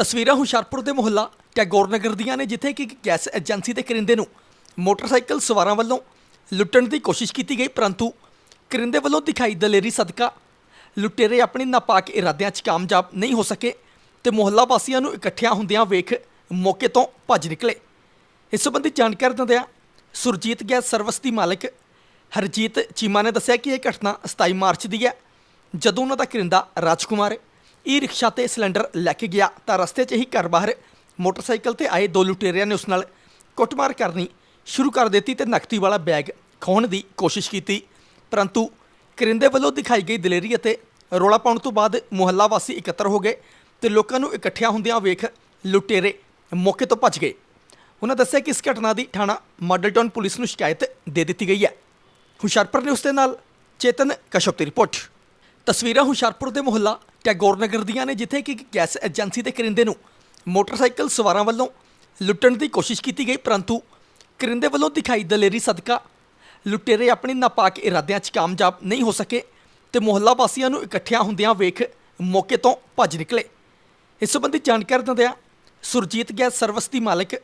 ਤਸਵੀਰਾਂ ਹੁਸ਼ਿਆਰਪੁਰ ਦੇ ਮੁਹੱਲਾ ਟੈਗੋਰ ਨਗਰ ਦੀਆਂ ਨੇ, ਜਿੱਥੇ ਕਿ ਇੱਕ ਗੈਸ ਏਜੰਸੀ ਦੇ ਕਰਿੰਦੇ ਨੂੰ ਮੋਟਰਸਾਈਕਲ ਸਵਾਰਾਂ ਵੱਲੋਂ ਲੁੱਟਣ ਦੀ ਕੋਸ਼ਿਸ਼ ਕੀਤੀ ਗਈ, ਪਰੰਤੂ ਕਰਿੰਦੇ ਵੱਲੋਂ ਦਿਖਾਈ ਦਲੇਰੀ ਸਦਕਾ ਲੁਟੇਰੇ ਆਪਣੇ ਨਾਪਾਕ ਇਰਾਦਿਆਂ 'ਚ ਕਾਮਯਾਬ ਨਹੀਂ ਹੋ ਸਕੇ ਤੇ ਮੁਹੱਲਾ ਵਾਸੀਆਂ ਨੂੰ ਇਕੱਠਿਆਂ ਹੁੰਦਿਆਂ ਵੇਖ ਮੌਕੇ ਤੋਂ ਭੱਜ ਨਿਕਲੇ। ਇਸ ਸੰਬੰਧੀ ਜਾਣਕਾਰੀ ਦਿੰਦਿਆਂ ਸੁਰਜੀਤ ਗੈਸ ਸਰਵਿਸ ਦੀ ਮਾਲਕ ਹਰਜੀਤ ਚੀਮਾ ਨੇ ਦੱਸਿਆ ਕਿ ਇਹ ਘਟਨਾ 27 ਮਾਰਚ ਦੀ ਹੈ, ਜਦੋਂ ਉਹਨਾਂ ਦਾ ਕਰਿੰਦਾ ਰਾਜਕੁਮਾਰ ਈ ਰਿਕਸ਼ਾ ਤੇ ਸਿਲੰਡਰ ਲੈ ਕੇ ਗਿਆ ਤਾਂ ਰਸਤੇ 'ਚ ਹੀ ਘਰ ਬਾਹਰ ਮੋਟਰਸਾਈਕਲ ਤੇ ਆਏ ਦੋ ਲੁਟੇਰਿਆਂ ਨੇ ਉਸ ਨਾਲ ਕੁੱਟਮਾਰ ਕਰਨੀ ਸ਼ੁਰੂ ਕਰ ਦਿੱਤੀ ਤੇ ਨਕਦੀ ਵਾਲਾ ਬੈਗ ਖੋਹਣ ਦੀ ਕੋਸ਼ਿਸ਼ ਕੀਤੀ। ਪਰੰਤੂ ਕਰਿੰਦੇ ਵੱਲੋਂ ਦਿਖਾਈ ਗਈ ਦਲੇਰੀ ਅਤੇ ਰੋਲਾ ਪਾਉਣ ਤੋਂ ਬਾਅਦ ਮੁਹੱਲਾ ਵਾਸੀ ਇਕੱਤਰ ਹੋ ਗਏ ਤੇ ਲੋਕਾਂ ਨੂੰ ਇਕੱਠਿਆਂ ਹੁੰਦਿਆਂ ਵੇਖ ਲੁਟੇਰੇ ਮੌਕੇ ਤੋਂ ਭੱਜ ਗਏ। ਉਹਨਾਂ ਦੱਸਿਆ ਕਿ ਇਸ ਘਟਨਾ ਦੀ ਥਾਣਾ ਮਾਡਲ ਟਾਊਨ ਪੁਲਿਸ ਨੂੰ ਸ਼ਿਕਾਇਤ ਦੇ ਦਿੱਤੀ ਗਈ ਹੈ। ਹੁਸ਼ਿਆਰਪੁਰ ਨੇ ਉਸ ਦੇ ਨਾਲ ਚੇਤਨ ਕਸ਼ਪ ਦੀ ਰਿਪੋਰਟ। ਤਸਵੀਰਾਂ ਹੁਸ਼ਿਆਰਪੁਰ ਦੇ ਮੁਹੱਲਾ ਟੈਗੋਰ ਨਗਰ ਦੀਆਂ ਨੇ, ਜਿੱਥੇ ਕਿ ਗੈਸ ਏਜੰਸੀ ਦੇ ਕਰਿੰਦੇ ਨੂੰ ਮੋਟਰਸਾਈਕਲ ਸਵਾਰਾਂ ਵੱਲੋਂ ਲੁੱਟਣ ਦੀ ਕੋਸ਼ਿਸ਼ ਕੀਤੀ ਗਈ, ਪਰੰਤੂ ਕਰਿੰਦੇ ਵੱਲੋਂ ਦਿਖਾਈ ਦਲੇਰੀ ਸਦਕਾ ਲੁਟੇਰੇ ਆਪਣੇ ਨਾਪਾਕ ਇਰਾਦਿਆਂ 'ਚ ਕਾਮਯਾਬ ਨਹੀਂ ਹੋ ਸਕੇ ਤੇ ਮੁਹੱਲਾ ਵਾਸੀਆਂ ਨੂੰ ਇਕੱਠਿਆਂ ਹੁੰਦਿਆਂ ਵੇਖ ਮੌਕੇ ਤੋਂ ਭੱਜ ਨਿਕਲੇ। ਇਸ ਸੰਬੰਧੀ ਜਾਣਕਾਰੀ ਦਿੰਦਿਆਂ ਸੁਰਜੀਤ ਗੈਸ ਸਰਵਿਸ ਦੀ ਮਾਲਕ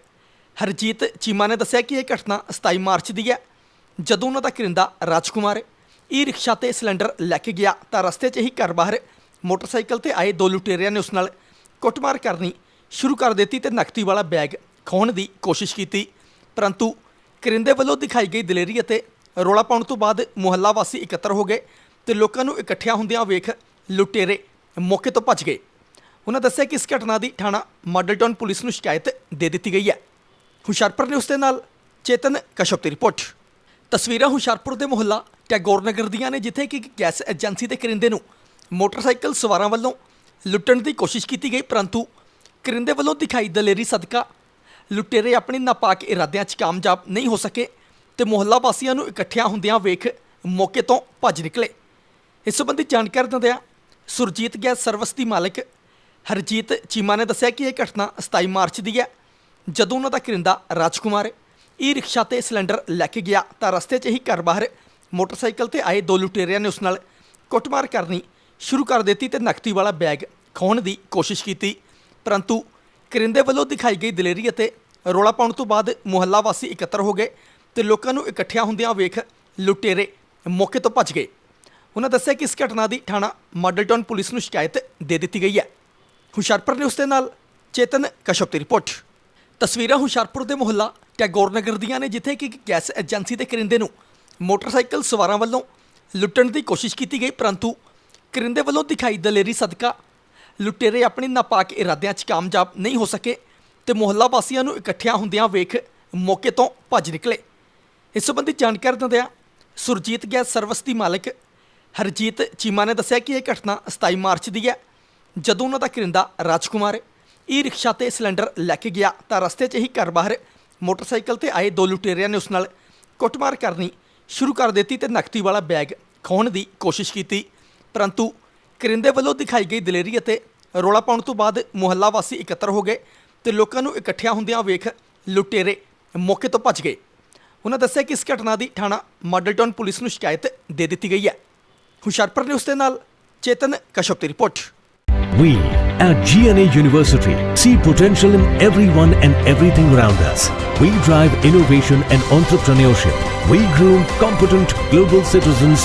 ਹਰਜੀਤ ਚੀਮਾ ਨੇ ਦੱਸਿਆ ਕਿ ਇਹ ਘਟਨਾ 27 ਮਾਰਚ ਦੀ ਹੈ। ਜਦੋਂ ਉਹਨਾਂ ਦਾ ਕਰਿੰਦਾ ਰਾਜਕੁਮਾਰ ਈ ਰਿਕਸ਼ਾ ਤੇ ਸਿਲੰਡਰ ਲੈ ਕੇ ਗਿਆ ਤਾਂ ਰਸਤੇ 'ਚ ਹੀ ਘਰ ਬਾਹਰ ਮੋਟਰਸਾਈਕਲ ਤੇ ਆਏ ਦੋ ਲੁਟੇਰਿਆਂ ਨੇ ਉਸ ਨਾਲ ਕੁੱਟਮਾਰ ਕਰਨੀ ਸ਼ੁਰੂ ਕਰ ਦਿੱਤੀ ਤੇ ਨਕਦੀ ਵਾਲਾ ਬੈਗ ਖੋਹਣ ਦੀ ਕੋਸ਼ਿਸ਼ ਕੀਤੀ। ਪਰੰਤੂ ਕਰਿੰਦੇ ਵੱਲੋਂ ਦਿਖਾਈ ਗਈ ਦਲੇਰੀ ਅਤੇ ਰੋਲਾ ਪਾਉਣ ਤੋਂ ਬਾਅਦ ਮੁਹੱਲਾ ਵਾਸੀ ਇਕੱਤਰ ਹੋ ਗਏ ਤੇ ਲੋਕਾਂ ਨੂੰ ਇਕੱਠਿਆਂ ਹੁੰਦਿਆਂ ਵੇਖ ਲੁਟੇਰੇ ਮੌਕੇ ਤੋਂ ਭੱਜ ਗਏ। ਉਹਨਾਂ ਦੱਸਿਆ ਕਿ ਇਸ ਘਟਨਾ ਦੀ ਥਾਣਾ ਮਾਡਲ ਟਾਊਨ ਪੁਲਿਸ ਨੂੰ ਸ਼ਿਕਾਇਤ ਦੇ ਦਿੱਤੀ ਗਈ ਹੈ। ਹੁਸ਼ਿਆਰਪੁਰ ਨੇ ਉਸ ਦੇ ਨਾਲ ਚੇਤਨ ਕਸ਼ਪ ਦੀ ਰਿਪੋਰਟ। ਤਸਵੀਰਾਂ ਹੁਸ਼ਿਆਰਪੁਰ ਦੇ ਮੁਹੱਲਾ ਟੈਗੋਰ ਨਗਰ ਦੀਆਂ ਨੇ, ਜਿੱਥੇ ਕਿ ਗੈਸ ਏਜੰਸੀ ਦੇ ਕਰਿੰਦੇ ਨੂੰ ਮੋਟਰਸਾਈਕਲ ਸਵਾਰਾਂ ਵੱਲੋਂ ਲੁੱਟਣ ਦੀ ਕੋਸ਼ਿਸ਼ ਕੀਤੀ ਗਈ, ਪਰੰਤੂ ਕਰਿੰਦੇ ਵੱਲੋਂ ਦਿਖਾਈ ਦਲੇਰੀ ਸਦਕਾ ਲੁਟੇਰੇ ਆਪਣੇ ਨਾਪਾਕ ਇਰਾਦਿਆਂ 'ਚ ਕਾਮਯਾਬ ਨਹੀਂ ਹੋ ਸਕੇ ਤੇ ਮੁਹੱਲਾ ਵਾਸੀਆਂ ਨੂੰ ਇਕੱਠਿਆਂ ਹੁੰਦਿਆਂ ਵੇਖ ਮੌਕੇ ਤੋਂ ਭੱਜ ਨਿਕਲੇ। ਇਸ ਸੰਬੰਧੀ ਜਾਣਕਾਰੀ ਦਿੰਦਿਆਂ ਸੁਰਜੀਤ ਗੈਸ ਸਰਵਿਸ ਦੀ ਮਾਲਕ ਹਰਜੀਤ ਚੀਮਾ ਨੇ ਦੱਸਿਆ ਕਿ ਇਹ ਘਟਨਾ 27 ਮਾਰਚ ਦੀ ਹੈ। ਜਦੋਂ ਉਹਨਾਂ ਦਾ ਕਰਿੰਦਾ ਰਾਜਕੁਮਾਰ ਈ ਰਿਕਸ਼ਾ ਤੇ ਸਿਲੰਡਰ ਲੈ ਕੇ ਗਿਆ ਤਾਂ ਰਸਤੇ 'ਚ ਹੀ ਘਰ ਬਾਹਰ ਮੋਟਰਸਾਈਕਲ ਤੇ ਆਏ ਦੋ ਲੁਟੇਰਿਆਂ ਨੇ ਉਸ ਨਾਲ ਕੁੱਟਮਾਰ ਕਰਨੀ ਸ਼ੁਰੂ ਕਰ ਦਿੱਤੀ ਤੇ ਨਕਦੀ ਵਾਲਾ ਬੈਗ ਖੋਣ ਦੀ ਕੋਸ਼ਿਸ਼ ਕੀਤੀ। ਪਰੰਤੂ ਕਰਿੰਦੇ ਵੱਲੋਂ ਦਿਖਾਈ ਗਈ ਦਲੇਰੀ ਅਤੇ ਰੋਲਾ ਪਾਉਣ ਤੋਂ ਬਾਅਦ ਮੁਹੱਲਾ ਵਾਸੀ ਇਕੱਤਰ ਹੋ ਗਏ ਤੇ ਲੋਕਾਂ ਨੂੰ ਇਕੱਠਿਆਂ ਹੁੰਦਿਆਂ ਵੇਖ ਲੁਟੇਰੇ ਮੌਕੇ ਤੋਂ ਭੱਜ ਗਏ। ਉਹਨਾਂ ਦੱਸਿਆ ਕਿ ਇਸ ਘਟਨਾ ਦੀ ਥਾਣਾ ਮਾਡਲ ਟਾਊਨ ਪੁਲਿਸ ਨੂੰ ਸ਼ਿਕਾਇਤ ਦੇ ਦਿੱਤੀ ਗਈ ਹੈ। ਹੁਸ਼ਿਆਰਪੁਰ ਨੇ ਉਸ ਦੇ ਨਾਲ ਚੇਤਨ ਕਸ਼ਪ ਦੀ ਰਿਪੋਰਟ। ਤਸਵੀਰਾਂ ਹੁਸ਼ਿਆਰਪੁਰ ਦੇ ਮੁਹੱਲਾ ਟੈਗੋਰ ਨਗਰ ਦੀਆਂ ਨੇ, ਜਿੱਥੇ ਕਿ ਗੈਸ ਏਜੰਸੀ ਦੇ ਕਰਿੰਦੇ ਨੂੰ ਮੋਟਰਸਾਈਕਲ ਸਵਾਰਾਂ ਵੱਲੋਂ ਲੁੱਟਣ ਦੀ ਕੋਸ਼ਿਸ਼ ਕੀਤੀ ਗਈ, ਪਰੰਤੂ ਕਰਿੰਦੇ ਵੱਲੋਂ ਦਿਖਾਈ ਦਲੇਰੀ ਸਦਕਾ ਲੁਟੇਰੇ ਆਪਣੇ ਨਾਪਾਕ ਇਰਾਦਿਆਂ 'ਚ ਕਾਮਯਾਬ ਨਹੀਂ ਹੋ ਸਕੇ ਤੇ ਮੁਹੱਲਾ ਵਾਸੀਆਂ ਨੂੰ ਇਕੱਠਿਆਂ ਹੁੰਦਿਆਂ ਵੇਖ ਮੌਕੇ ਤੋਂ ਭੱਜ ਨਿਕਲੇ। ਇਸ ਸੰਬੰਧੀ ਜਾਣਕਾਰੀ ਦਿੰਦਿਆਂ ਸੁਰਜੀਤ ਗੈਸ ਸਰਵਿਸ ਦੀ ਮਾਲਕ ਹਰਜੀਤ ਚੀਮਾ ਨੇ ਦੱਸਿਆ ਕਿ ਇਹ ਘਟਨਾ 27 ਮਾਰਚ ਦੀ ਹੈ। ਜਦੋਂ ਉਹਨਾਂ ਦਾ ਕਰਿੰਦਾ ਰਾਜਕੁਮਾਰ ਈ ਰਿਕਸ਼ਾ ਤੇ ਸਿਲੰਡਰ ਲੈ ਕੇ ਗਿਆ ਤਾਂ ਰਸਤੇ 'ਚ ਹੀ ਘਰ ਬਾਹਰ ਮੋਟਰਸਾਈਕਲ ਤੇ ਆਏ ਦੋ ਲੁਟੇਰਿਆਂ ਨੇ ਉਸ ਨਾਲ ਕੁੱਟਮਾਰ ਕਰਨੀ ਸ਼ੁਰੂ ਕਰ ਦਿੱਤੀ ਤੇ ਨਕਦੀ ਵਾਲਾ ਬੈਗ ਖੋਹਣ ਦੀ ਕੋਸ਼ਿਸ਼ ਕੀਤੀ। ਪਰੰਤੂ ਕਰਿੰਦੇ ਵੱਲੋਂ ਦਿਖਾਈ ਗਈ ਦਲੇਰੀ ਅਤੇ ਰੋਲਾ ਪਾਉਣ ਤੋਂ ਬਾਅਦ ਮੁਹੱਲਾ ਵਾਸੀ ਇਕੱਤਰ ਹੋ ਗਏ ਤੇ ਲੋਕਾਂ ਨੂੰ ਇਕੱਠਿਆਂ ਹੁੰਦਿਆਂ ਵੇਖ ਲੁਟੇਰੇ ਮੌਕੇ ਤੋਂ ਭੱਜ ਗਏ ਉਹਨਾਂ ਦੱਸਿਆ ਕਿ ਇਸ ਘਟਨਾ ਦੀ ਥਾਣਾ ਮਾਡਲ ਟਾਊਨ ਪੁਲਿਸ ਨੂੰ ਸ਼ਿਕਾਇਤ ਦੇ ਦਿੱਤੀ ਗਈ ਹੈ ਹੁਸ਼ਿਆਰਪੁਰ ਨੇ ਉਸ ਦੇ ਨਾਲ ਚੇਤਨ ਕਸ਼ਪ ਦੀ report We at GNA University see potential in everyone and everything around us. We drive innovation and entrepreneurship. We groom competent global citizens